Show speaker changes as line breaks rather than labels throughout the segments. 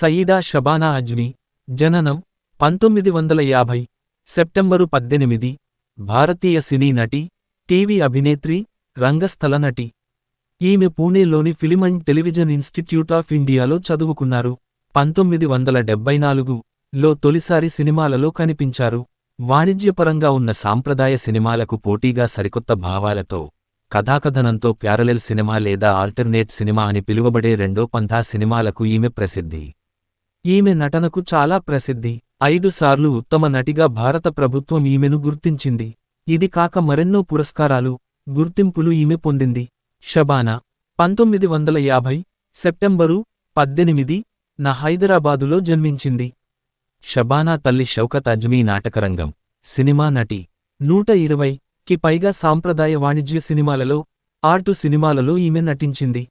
సయీదా షబానా అజ్ని జననం పంతొమ్మిది వందల యాభై సెప్టెంబరు పద్దెనిమిది భారతీయ సినీ నటి టీవీ అభినేత్రి రంగస్థల నటి. ఈమె పూణేలోని film and television institute of ఇండియాలో చదువుకున్నారు. పంతొమ్మిది వందల డెబ్బై నాలుగులో తొలిసారి సినిమాలలో కనిపించారు. వాణిజ్యపరంగా ఉన్న సాంప్రదాయ సినిమాలకు పోటీగా సరికొత్త భావాలతో కథాకథనంతో ప్యారలెల్ సినిమా లేదా ఆల్టర్నేట్ సినిమా అని పిలువబడే రెండో పంథా సినిమాలకు ఈమె ప్రసిద్ధి. ఈమె నటనకు చాలా ప్రసిద్ధి. ఐదుసార్లు ఉత్తమ నటిగా భారత ప్రభుత్వం ఈమెను గుర్తించింది. ఇది కాక మరెన్నో పురస్కారాలు గుర్తింపులు ఈమె పొందింది. షబానా పంతొమ్మిది వందల యాభై సెప్టెంబరు పద్దెనిమిది నా హైదరాబాదులో జన్మించింది. షబానా తల్లి షౌకత్ అజ్మీ నాటకరంగం సినిమా నటి నూట ఇరవై కి పైగా సాంప్రదాయ వాణిజ్య సినిమాలలో ఆర్టు సినిమాలలో ఈమె నటించింది.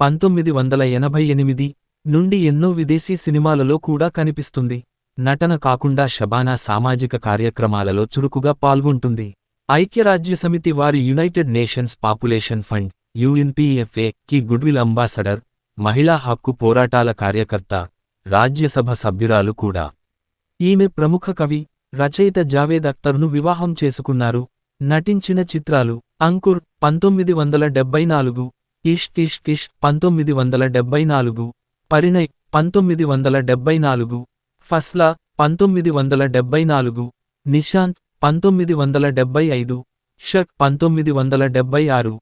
పంతొమ్మిది వందల ఎనభై ఎనిమిది నుండి ఎన్నో విదేశీ సినిమాలలో కూడా కనిపిస్తుంది. నటన కాకుండా షబానా సామాజిక కార్యక్రమాలలో చురుకుగా పాల్గొంటుంది. ఐక్యరాజ్యసమితి వారి United Nations Population Fund U N P F A కి గుడ్విల్ అంబాసడర్ మహిళా హక్కు పోరాటాల కార్యకర్త రాజ్యసభ సభ్యురాలు కూడా. ఈమె ప్రముఖ కవి రచయిత జావేద్ అఖ్తర్ను వివాహం చేసుకున్నారు. నటించిన చిత్రాలు అంకుర్ పంతొమ్మిది వందల డెబ్బై నాలుగు ఇష్ కిష్ కిష్ పంతొమ్మిది వందల డెబ్బై నాలుగు పరిణయ్ పంతొమ్మిది వందల డెబ్బై నాలుగు ఫస్లా పంతొమ్మిది వందల డెబ్బై నాలుగు నిశాంత్ పంతొమ్మిది వందల డెబ్బై ఐదు షక్ పంతొమ్మిది వందల డెబ్బై ఆరు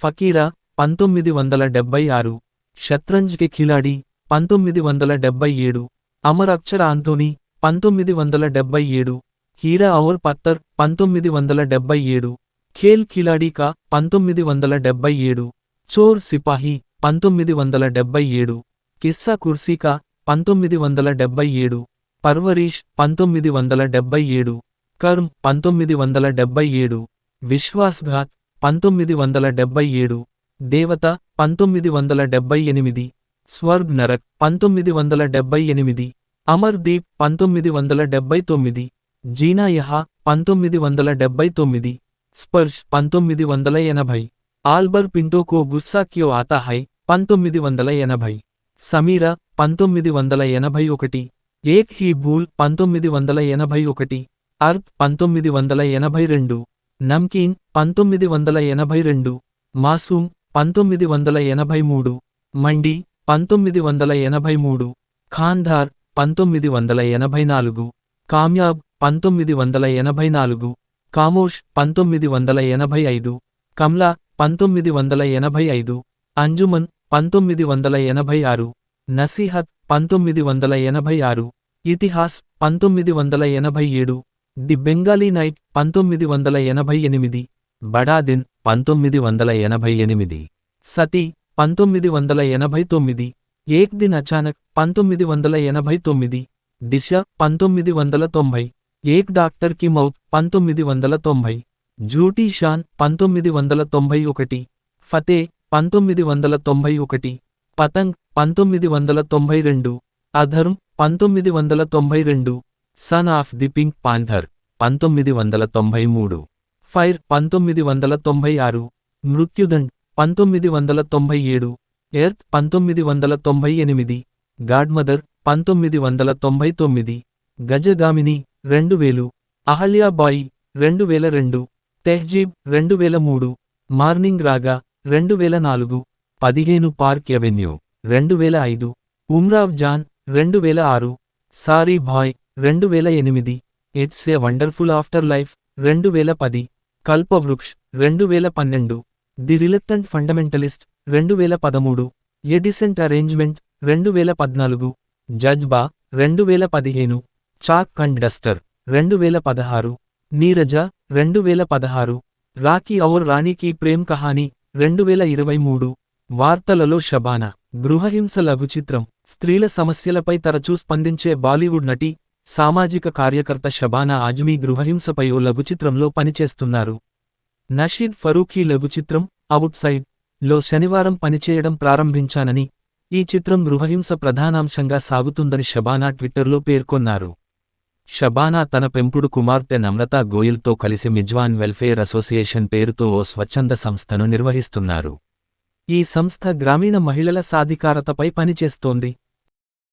ఫకీరా పంతొమ్మిది వందల డెబ్బై ఆరు షత్రంజ్కి ఖిలాడి పంతొమ్మిది వందల డెబ్బై ఏడు అమర్ అక్షర ఆంథోనీ పంతొమ్మిది వందల డెబ్బై ఏడు హీరా ఔర్ పత్తర్ పంతొమ్మిది వందల డెబ్బై ఏడు ఖేల్ ఖిలాడీ కా పంతొమ్మిది వందల డెబ్బై ఏడు చోర్ సిపాహీ పంతొమ్మిది వందల డెబ్బై ఏడు కిస్సా కుర్సీకా పంతొమ్మిది వందల డెబ్బై ఏడు పర్వరీష్ పంతొమ్మిది వందల డెబ్బై ఏడు కర్మ్ పంతొమ్మిది వందల డెబ్బై ఏడు విశ్వాస్ఘాత్ పంతొమ్మిది వందల డెబ్బై ఏడు దేవత పంతొమ్మిది వందల డెబ్బై ఎనిమిది స్వర్గ్ నరక్ పంతొమ్మిది వందల డెబ్బై ఎనిమిది అమర్ దీప్ పంతొమ్మిది వందల డెబ్బై తొమ్మిది జీనా యహా పంతొమ్మిది వందల డెబ్బై తొమ్మిది స్పర్శ్ పంతొమ్మిది వందల ఎనభై ఆల్బర్ పింటోకో గుస్సా క్యో ఆతా హై పంతొమ్మిది వందల ఎనభై సమీరా పంతొమ్మిది వందల ఎనభై ఒకటి ఏక్ హీ భూల్ పంతొమ్మిది వందల ఎనభై ఒకటి అర్త్ పంతొమ్మిది వందల ఎనభై రెండు నమ్కీన్ పంతొమ్మిది వందల ఎనభై రెండు మాసూమ్ పంతొమ్మిది వందల ఎనభై మూడు మండి పంతొమ్మిది వందల ఎనభై మూడు ఖాంధార్ పంతొమ్మిది వందల ఎనభై నాలుగు కామ్యాబ్ పంతొమ్మిది వందల ఎనభై నాలుగు కామోష్ పంతొమ్మిది వందల ఎనభై ఐదు కమ్లా పంతొమ్మిది వందల ఎనభై ఐదు అంజుమన్ పంతొమ్మిది వందల ఎనభై ఆరు నసీహత్ పంతొమ్మిది వందల ఎనభై ఆరు ఇతిహాస్ పంతొమ్మిది వందల ఎనభై ఏడు ది బెంగాలీ నైట్ పంతొమ్మిది వందల ఎనభై ఎనిమిది బడాదిన్ పంతొమ్మిది వందల ఎనభై ఎనిమిది సతీ పంతొమ్మిది వందల ఎనభై తొమ్మిది ఏక్ దిన్ అచానక్ పంతొమ్మిది వందల ఎనభై తొమ్మిది దిశ పంతొమ్మిది వందల తొంభై ఏక్ డాక్టర్కి మౌత్ పంతొమ్మిది వందల తొంభై జూటీ షాన్ పంతొమ్మిది వందల తొంభై ఒకటి ఫతే పంతొమ్మిది వందల తొంభై ఒకటి. పతంగ్ పంతొమ్మిది వందల తొంభై రెండు. అధర్మ్ పంతొమ్మిది వందల తొంభై రెండు. Son of the Pink Panther పంతొమ్మిది వందల తొంభై మూడు. ఫైర్ పంతొమ్మిది వందల తొంభై ఆరు. మృత్యుదండ్ పంతొమ్మిది వందల తొంభై ఏడు. ఎర్త్ పంతొమ్మిది వందల తొంభై ఎనిమిది. గాడ్మదర్ పంతొమ్మిది వందల తొంభై తొమ్మిది. గజగామిని రెండు వేలు. అహల్యాబాయి రెండు వేల రెండు. తెహ్జీబ్ రెండు వేల మూడు. మార్నింగ్ రాగా రెండు వేల నాలుగు పదిహేను పార్క్ ఎవెన్యూ రెండు వేల ఐదు ఉమ్రావ్ జాన్ రెండు వేల ఆరు సారీ భాయ్ రెండు వేల ఎనిమిది it's a wonderful afterlife రెండు వేల పది కల్పవృక్ష్ రెండు వేల పన్నెండు ది రిలక్టెంట్ ఫండమెంటలిస్ట్ రెండు వేల పదమూడు ఎడిసెంట్ అరేంజ్మెంట్ రెండు వేల పద్నాలుగు జజ్బా రెండు వేల పదిహేను చాక్ అండ్ డస్టర్ రెండు వేల పదహారు నీరజ రెండు వేల పదహారు రాకీ ఔర్ రాణికి ప్రేమ్ కహానీ రెండు వేల ఇరవై మూడు వార్తలలో షబానా గృహహింస లఘుచిత్రం స్త్రీల సమస్యలపై తరచూ స్పందించే బాలీవుడ్ నటి సామాజిక కార్యకర్త షబానా ఆజ్మీ గృహహింసపై ఓ లఘుచిత్రంలో పనిచేస్తున్నారు. నషీద్ ఫరూఖీ లఘుచిత్రం అవుట్ సైడ్లో శనివారం పనిచేయడం ప్రారంభించానని ఈ చిత్రం గృహహింస ప్రధానాంశంగా సాగుతుందని షబానా ట్విట్టర్లో పేర్కొన్నారు. షబానా తన పెంపుడు కుమార్తె నమ్రతా గోయల్తో కలిసి మిజ్వాన్ వెల్ఫేర్ అసోసియేషన్ పేరుతో ఓ స్వచ్ఛంద సంస్థను నిర్వహిస్తున్నారు. ఈ సంస్థ గ్రామీణ మహిళల సాధికారతపై పనిచేస్తోంది.